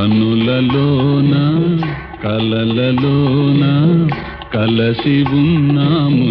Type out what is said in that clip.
కనులలోన కలలలోన కలసి ఉన్నాము